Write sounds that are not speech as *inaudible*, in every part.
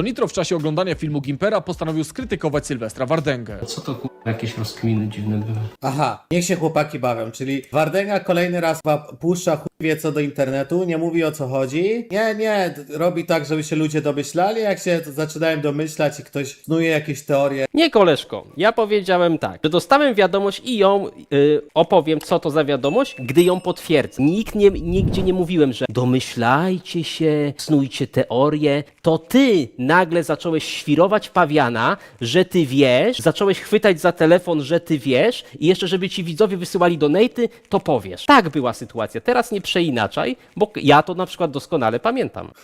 To Nitro w czasie oglądania filmu Gimpera postanowił skrytykować Sylwestra Wardęgę. Co to kurwa jakieś rozkminy dziwne były? Aha, niech się chłopaki bawią, czyli Wardęga kolejny raz chyba puszcza chuj wie co do internetu, nie mówi o co chodzi. Nie, nie, d- robi tak, żeby się ludzie domyślali, jak się zaczynają domyślać i ktoś snuje jakieś teorie. Nie, koleżko. Ja powiedziałem tak, że dostałem wiadomość i ją y, opowiem, co to za wiadomość, gdy ją potwierdzę. Nikt nie, nigdzie nie mówiłem, że domyślajcie się, snujcie teorie. To ty nagle zacząłeś świrować pawiana, że ty wiesz, zacząłeś chwytać za telefon, że ty wiesz i jeszcze, żeby ci widzowie wysyłali donaty, to powiesz. Tak była sytuacja. Teraz nie przeinaczaj, bo ja to na przykład doskonale pamiętam. *laughs*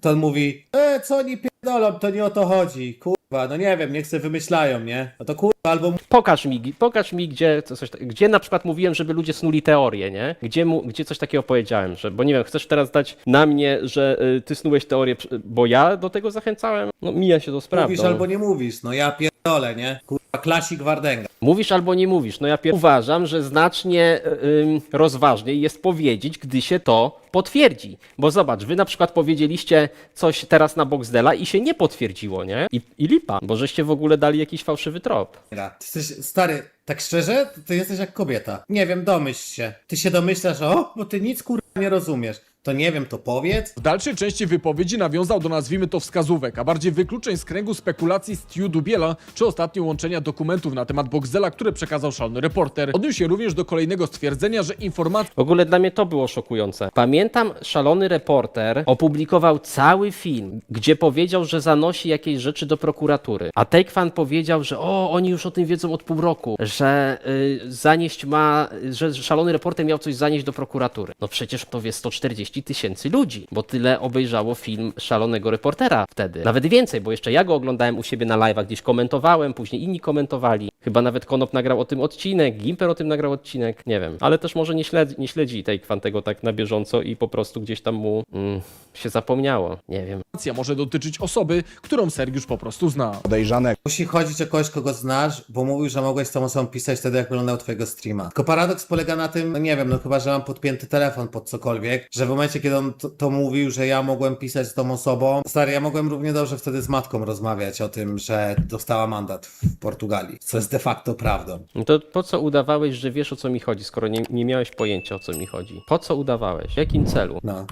To on mówi, e, co oni pierdolą, to nie o to chodzi, kurwa, no nie wiem, niech se wymyślają, nie? No to kurwa, albo Pokaż mi, pokaż mi gdzie, co- coś, ta- gdzie na przykład mówiłem, żeby ludzie snuli teorię, nie? Gdzie, mu, gdzie coś takiego powiedziałem, że, bo nie wiem, chcesz teraz dać na mnie, że y, ty snułeś teorię, przy- bo ja do tego zachęcałem? No mija się to z prawdą. mówisz albo nie mówisz, no ja pierdolę, nie? Kurwa, klasik Wardęga. Mówisz albo nie mówisz. No ja pier... uważam, że znacznie y, ym, rozważniej jest powiedzieć, gdy się to potwierdzi. Bo zobacz, wy na przykład powiedzieliście coś teraz na Boxdela i się nie potwierdziło, nie? I, I lipa, bo żeście w ogóle dali jakiś fałszywy trop. Ty jesteś, stary, tak szczerze, ty jesteś jak kobieta. Nie wiem, domyśl się. Ty się domyślasz, o, bo ty nic kurwa nie rozumiesz. To nie wiem, to powiedz. W dalszej części wypowiedzi nawiązał do nazwijmy to wskazówek, a bardziej wykluczeń z kręgu spekulacji Stu Dubiela, czy ostatnio łączenia dokumentów na temat Boxdela, które przekazał szalony reporter. Odniósł się również do kolejnego stwierdzenia, że informacje W ogóle dla mnie to było szokujące. Pamiętam, szalony reporter opublikował cały film, gdzie powiedział, że zanosi jakieś rzeczy do prokuratury. A Takefan powiedział, że o, oni już o tym wiedzą od pół roku, że y, zanieść ma, że szalony reporter miał coś zanieść do prokuratury. No przecież to wie 140 tysięcy ludzi, bo tyle obejrzało film szalonego reportera wtedy. Nawet więcej, bo jeszcze ja go oglądałem u siebie na live'ach, gdzieś komentowałem, później inni komentowali. Chyba nawet Konop nagrał o tym odcinek, Gimper o tym nagrał odcinek, nie wiem. Ale też może nie śledzi, nie śledzi tej tego tak na bieżąco i po prostu gdzieś tam mu mm, się zapomniało. Nie wiem. może dotyczyć osoby, którą Sergiusz po prostu zna. podejrzanego. Musi chodzić o kogoś, kogo znasz, bo mówił, że mogłeś z tą osobą pisać wtedy, jak oglądał twojego streama. Tylko paradoks polega na tym, no nie wiem, no chyba, że mam podpięty telefon pod cokolwiek, że w momencie, kiedy on to, to mówił, że ja mogłem pisać z tą osobą, stary, ja mogłem równie dobrze wtedy z matką rozmawiać o tym, że dostała mandat w Portugalii, co jest de facto prawdą. No to po co udawałeś, że wiesz o co mi chodzi, skoro nie, nie miałeś pojęcia o co mi chodzi? Po co udawałeś? W jakim celu? No.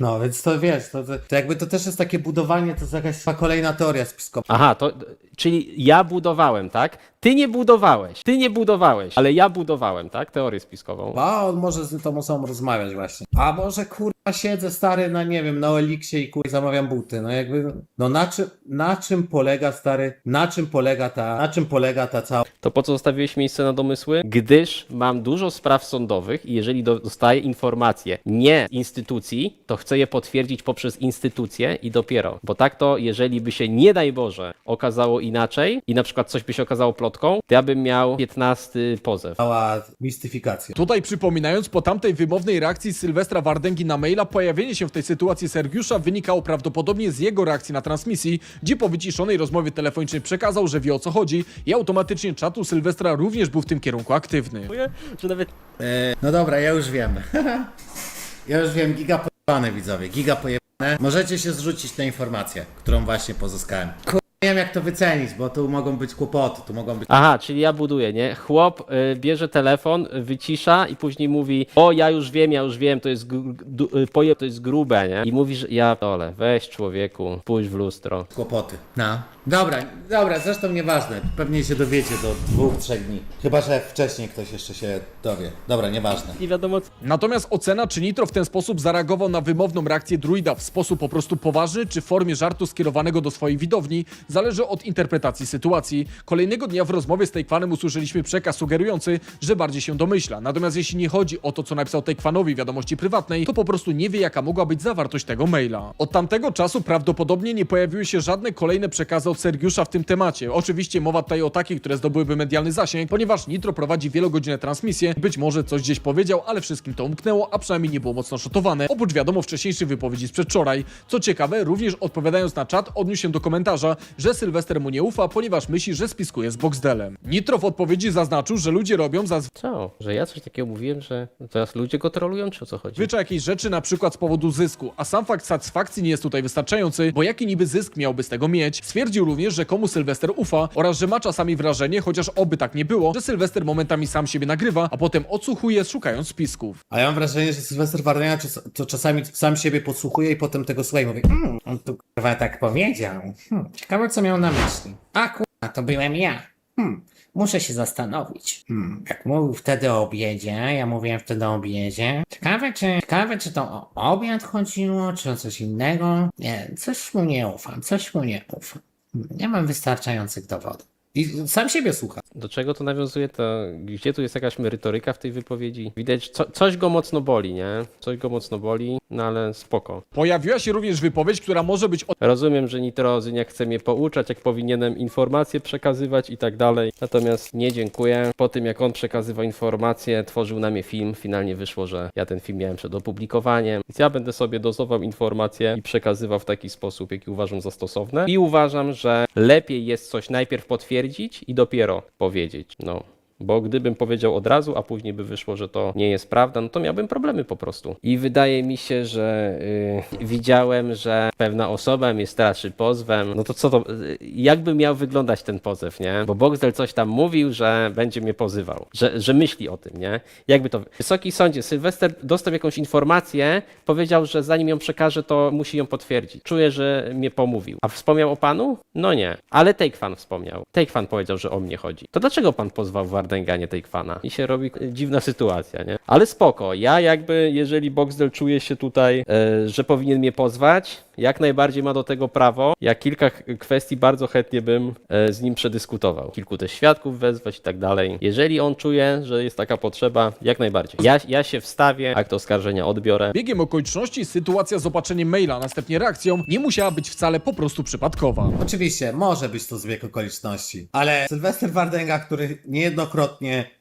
No, więc to wiesz, to, to, to jakby to też jest takie budowanie, to jest jakaś kolejna teoria spiskowa. Aha, to czyli ja budowałem, tak? Ty nie budowałeś, ty nie budowałeś, ale ja budowałem, tak? Teorię spiskową. A on może z tą osobą rozmawiać właśnie. A może kurwa siedzę stary na nie wiem, na Eliksie i kurwa zamawiam buty. No jakby, no na czym, na czym polega stary, na czym polega ta, na czym polega ta cała To po co zostawiłeś miejsce na domysły? Gdyż mam dużo spraw sądowych i jeżeli do, dostaję informacje nie instytucji, to chcę je potwierdzić poprzez instytucje i dopiero. Bo tak to, jeżeli by się nie daj Boże okazało inaczej i na przykład coś by się okazało plotką, to ja bym miał 15 pozew. mistyfikacja. Tutaj przypominając, po tamtej wymownej reakcji Sylwestra Wardęgi na maila, pojawienie się w tej sytuacji Sergiusza wynikało prawdopodobnie z jego reakcji na transmisji, gdzie po wyciszonej rozmowie telefonicznej przekazał, że wie o co chodzi i automatycznie czatu Sylwestra również był w tym kierunku aktywny. Że nawet No dobra, ja już wiem. ja już wiem, giga pojebane widzowie, giga pojebane. Możecie się zrzucić na informację, którą właśnie pozyskałem. Kur... Nie wiem jak to wycenić, bo tu mogą być kłopoty, tu mogą być... Aha, czyli ja buduję, nie? Chłop y, bierze telefon, wycisza i później mówi o, ja już wiem, ja już wiem, to jest, gru- du- y, poje, to jest grube, nie? I mówisz, ja dole, weź człowieku, pójdź w lustro. kłopoty. No. Dobra, dobra, zresztą nieważne. Pewnie się dowiecie do dwóch, trzech dni. Chyba, że wcześniej ktoś jeszcze się dowie. Dobra, nieważne. Nie wiadomo co. Natomiast ocena, czy Nitro w ten sposób zareagował na wymowną reakcję druida w sposób po prostu poważny, czy w formie żartu skierowanego do swojej widowni, zależy od interpretacji sytuacji. Kolejnego dnia w rozmowie z Taekwanem usłyszeliśmy przekaz sugerujący, że bardziej się domyśla. Natomiast jeśli nie chodzi o to, co napisał Taekwanowi w wiadomości prywatnej, to po prostu nie wie, jaka mogła być zawartość tego maila. Od tamtego czasu prawdopodobnie nie pojawiły się żadne kolejne przekazy od Sergiusza w tym temacie. Oczywiście mowa tutaj o takich, które zdobyłyby medialny zasięg, ponieważ Nitro prowadzi wielogodzinne transmisje, być może coś gdzieś powiedział, ale wszystkim to umknęło, a przynajmniej nie było mocno szotowane. Oprócz wiadomo wcześniejszych wypowiedzi z przedwczoraj. Co ciekawe, również odpowiadając na czat, odniósł się do komentarza, że Sylwester mu nie ufa, ponieważ myśli, że spiskuje z Boxdelem. Nitro w odpowiedzi zaznaczył, że ludzie robią Co? Że ja coś takiego mówiłem, że teraz ludzie go trolują, czy o co chodzi? jakieś rzeczy na przykład z powodu zysku, a sam fakt satysfakcji nie jest tutaj wystarczający, bo jaki niby zysk miałby z tego mieć? Stwierdził również, że komu Sylwester ufa oraz że ma czasami wrażenie, chociaż oby tak nie było, że Sylwester momentami sam siebie nagrywa, a potem odsłuchuje szukając spisków. A ja mam wrażenie, że Sylwester Wardenia czas- to czasami sam siebie podsłuchuje i potem tego słucha i mówi mm, on tu kurwa tak powiedział. Hmm, ciekawe co miał na myśli. A kurwa, to byłem ja. Hmm, muszę się zastanowić. Hmm, jak mówił wtedy o obiedzie, ja mówiłem wtedy o obiedzie. Ciekawe czy, ciekawe czy to o obiad chodziło, czy o coś innego. Nie, coś mu nie ufam, coś mu nie ufam. Nie mam wystarczających dowodów. I sam siebie słucha. Do czego to nawiązuje? To gdzie tu jest jakaś merytoryka w tej wypowiedzi? Widać, co, coś go mocno boli, nie? Coś go mocno boli, no ale spoko. Pojawiła się również wypowiedź, która może być Rozumiem, że Nitrozyniak chce mnie pouczać, jak powinienem informacje przekazywać i tak dalej. Natomiast nie dziękuję. Po tym, jak on przekazywał informacje, tworzył na mnie film. Finalnie wyszło, że ja ten film miałem przed opublikowaniem. Więc ja będę sobie dozował informacje i przekazywał w taki sposób, jaki uważam za stosowne. I uważam, że lepiej jest coś najpierw potwierdzić i dopiero powiedzieć. No. Bo gdybym powiedział od razu, a później by wyszło, że to nie jest prawda, no to miałbym problemy po prostu. I wydaje mi się, że y, widziałem, że pewna osoba mnie straszy pozwem. No to co to, y, jakby miał wyglądać ten pozew, nie? Bo Boxdel coś tam mówił, że będzie mnie pozywał, że, że myśli o tym, nie? Jakby to. Wysoki sądzie, Sylwester dostał jakąś informację, powiedział, że zanim ją przekaże, to musi ją potwierdzić. Czuję, że mnie pomówił. A wspomniał o panu? No nie. Ale Takefan wspomniał. Takefan powiedział, że o mnie chodzi. To dlaczego pan pozwał Wardęga, nie Takefana? I się robi dziwna sytuacja, nie? Ale spoko. Ja jakby, jeżeli Boxdel czuje się tutaj, e, że powinien mnie pozwać, jak najbardziej ma do tego prawo. Ja kilka kwestii bardzo chętnie bym e, z nim przedyskutował. Kilku też świadków wezwać i tak dalej. Jeżeli on czuje, że jest taka potrzeba, jak najbardziej. Ja, ja się wstawię, akt oskarżenia odbiorę. Biegiem okoliczności sytuacja z opaczeniem maila, a następnie reakcją nie musiała być wcale po prostu przypadkowa. Oczywiście, może być to zbieg okoliczności, ale Sylwester Wardęga, który niejednokrotnie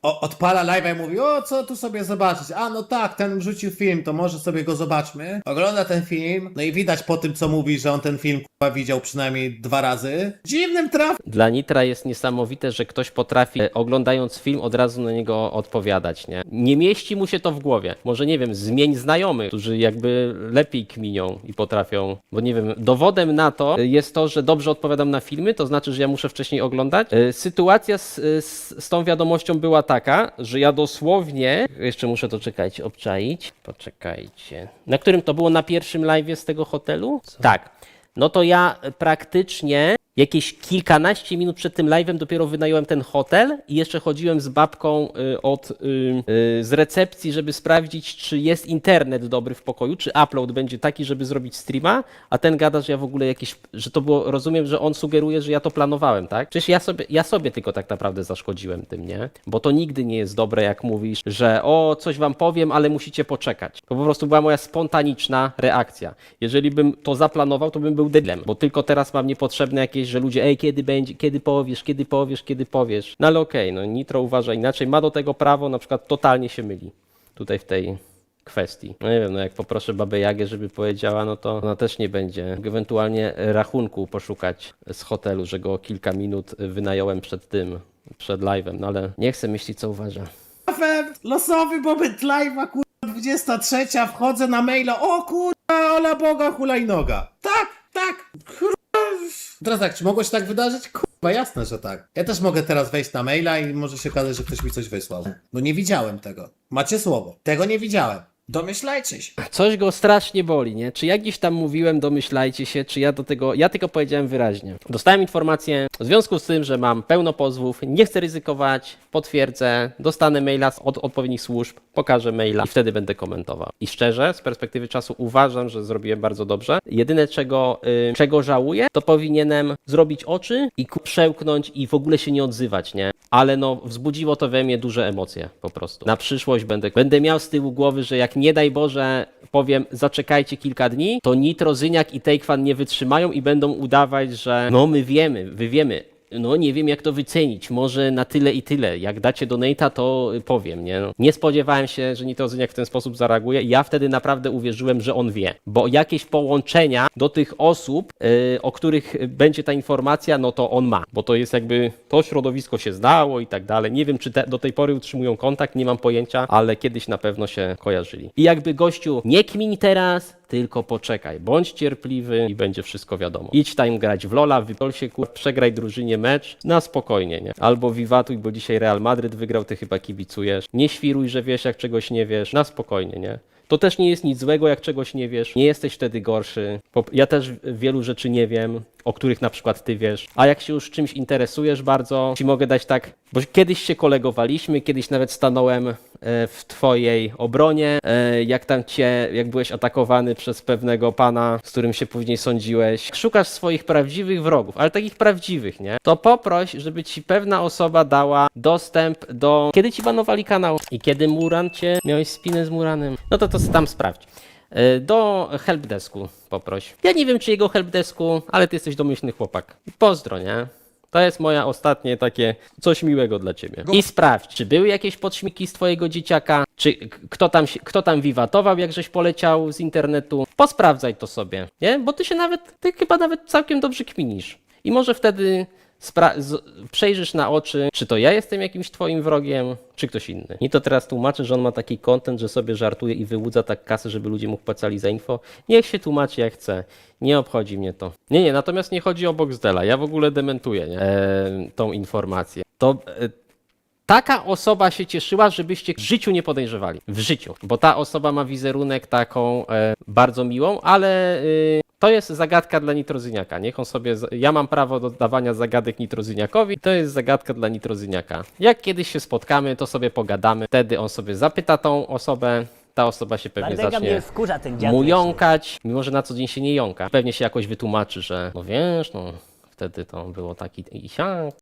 o, odpala live'a i mówi, o co tu sobie zobaczyć, a no tak, ten wrzucił film, to może sobie go zobaczmy. Ogląda ten film, no i widać po tym, co mówi, że on ten film k***a, widział przynajmniej dwa razy. Dziwnym traf Dla Nitra jest niesamowite, że ktoś potrafi, e, oglądając film, od razu na niego odpowiadać, nie? Nie mieści mu się to w głowie. Może, nie wiem, zmień znajomych, którzy jakby lepiej kminią i potrafią, bo nie wiem, dowodem na to jest to, że dobrze odpowiadam na filmy, to znaczy, że ja muszę wcześniej oglądać. E, Sytuacja z, z, z tą wiadomością była taka, że ja dosłownie, jeszcze muszę to czekać, obczaić, poczekajcie. Na którym to było na pierwszym live'ie z tego hotelu? Tak. No to ja praktycznie jakieś kilkanaście minut przed tym live'em dopiero wynająłem ten hotel i jeszcze chodziłem z babką y, od, y, y, z recepcji, żeby sprawdzić, czy jest internet dobry w pokoju, czy upload będzie taki, żeby zrobić streama, a ten gada, że ja w ogóle jakieś, że to było, rozumiem, że on sugeruje, że ja to planowałem, tak? Przecież ja sobie, ja sobie tylko tak naprawdę zaszkodziłem tym, nie? Bo to nigdy nie jest dobre, jak mówisz, że o, coś wam powiem, ale musicie poczekać. To po prostu była moja spontaniczna reakcja. Jeżeli bym to zaplanował, to bym był debilem, bo tylko teraz mam niepotrzebne jakieś, że ludzie, ej, kiedy będzie, kiedy powiesz, kiedy powiesz, kiedy powiesz. No ale okej, no Nitro uważa inaczej, ma do tego prawo, na przykład totalnie się myli tutaj w tej kwestii. No nie wiem, no jak poproszę babę Jagę, żeby powiedziała, no to ona też nie będzie. Mógł Ewentualnie rachunku poszukać z hotelu, że go kilka minut wynająłem przed tym, przed live'em, no ale nie chcę myśleć, co uważa. losowy moment live'a, kurwa, 23, wchodzę na maila, o kurwa, ola boga, hulajnoga. Tak, tak, kurwa. Teraz tak, czy mogło się tak wydarzyć? Kurwa, jasne, że tak. Ja też mogę teraz wejść na maila i może się okazać, że ktoś mi coś wysłał. No nie widziałem tego. Macie słowo. Tego nie widziałem. Domyślajcie się. Coś go strasznie boli, nie? Czy ja gdzieś tam mówiłem, domyślajcie się, czy ja do tego, ja tylko powiedziałem wyraźnie. Dostałem informację w związku z tym, że mam pełno pozwów, nie chcę ryzykować, potwierdzę, dostanę maila od odpowiednich służb, pokażę maila i wtedy będę komentował. I szczerze, z perspektywy czasu uważam, że zrobiłem bardzo dobrze. Jedyne czego, y, czego żałuję, to powinienem zrobić oczy i przełknąć i w ogóle się nie odzywać, nie? Ale no, wzbudziło to we mnie duże emocje po prostu. Na przyszłość będę, będę miał z tyłu głowy, że jak nie daj Boże powiem zaczekajcie kilka dni, to Nitro, Zyniak i Takefan nie wytrzymają i będą udawać, że no my wiemy, wy wiemy. No nie wiem jak to wycenić, może na tyle i tyle. Jak dacie donate'a, to powiem, nie? No, nie spodziewałem się, że Nitrozyniak w ten sposób zareaguje. Ja wtedy naprawdę uwierzyłem, że on wie, bo jakieś połączenia do tych osób, yy, o których będzie ta informacja, no to on ma, bo to jest jakby, to środowisko się znało i tak dalej. Nie wiem, czy te, do tej pory utrzymują kontakt, nie mam pojęcia, ale kiedyś na pewno się kojarzyli. I jakby gościu, nie kmin teraz, tylko poczekaj, bądź cierpliwy i będzie wszystko wiadomo. Idź tam grać w Lola, wypol się, kur... przegraj drużynie mecz, na spokojnie, nie? Albo wiwatuj, bo dzisiaj Real Madryt wygrał, ty chyba kibicujesz. Nie świruj, że wiesz, jak czegoś nie wiesz, na spokojnie, nie? To też nie jest nic złego, jak czegoś nie wiesz. Nie jesteś wtedy gorszy. Ja też wielu rzeczy nie wiem, o których na przykład ty wiesz. A jak się już czymś interesujesz bardzo, ci mogę dać tak, bo kiedyś się kolegowaliśmy, kiedyś nawet stanąłem w twojej obronie, e, jak tam cię, jak byłeś atakowany przez pewnego pana, z którym się później sądziłeś. Szukasz swoich prawdziwych wrogów, ale takich prawdziwych, nie? To poproś, żeby ci pewna osoba dała dostęp do... Kiedy ci banowali kanał? I kiedy Muran cię... Miałeś spinę z Muranem? No to to tam sprawdź. E, Do helpdesku poproś. Ja nie wiem, czy jego helpdesku, ale ty jesteś domyślny chłopak. Pozdro, nie? To jest moja ostatnie takie coś miłego dla ciebie. I sprawdź, czy były jakieś podśmiki z twojego dzieciaka, czy kto tam, kto tam wiwatował, jak żeś poleciał z internetu. Posprawdzaj to sobie, nie? Bo ty się nawet, ty chyba nawet całkiem dobrze kminisz. I może wtedy przejrzysz na oczy, czy to ja jestem jakimś twoim wrogiem, czy ktoś inny. I to teraz tłumaczy, że on ma taki content, że sobie żartuje i wyłudza tak kasę, żeby ludzie mu płacali za info. Niech się tłumaczy jak chce. Nie obchodzi mnie to. Nie, nie, natomiast nie chodzi o Boxdela. Ja w ogóle dementuję nie? E, tą informację. To e, taka osoba się cieszyła, żebyście w życiu nie podejrzewali. W życiu. Bo ta osoba ma wizerunek taką e, bardzo miłą, ale y, to jest zagadka dla Nitrozyniaka. Niech on sobie. Ja mam prawo do dawania zagadek Nitrozyniakowi. To jest zagadka dla Nitrozyniaka. Jak kiedyś się spotkamy, to sobie pogadamy. Wtedy on sobie zapyta tą osobę. Ta osoba się pewnie Wardęga zacznie mnie wkurza ten dziad. mu jąkać, mimo że na co dzień się nie jąka. Pewnie się jakoś wytłumaczy, że no wiesz, no wtedy to było taki i siak.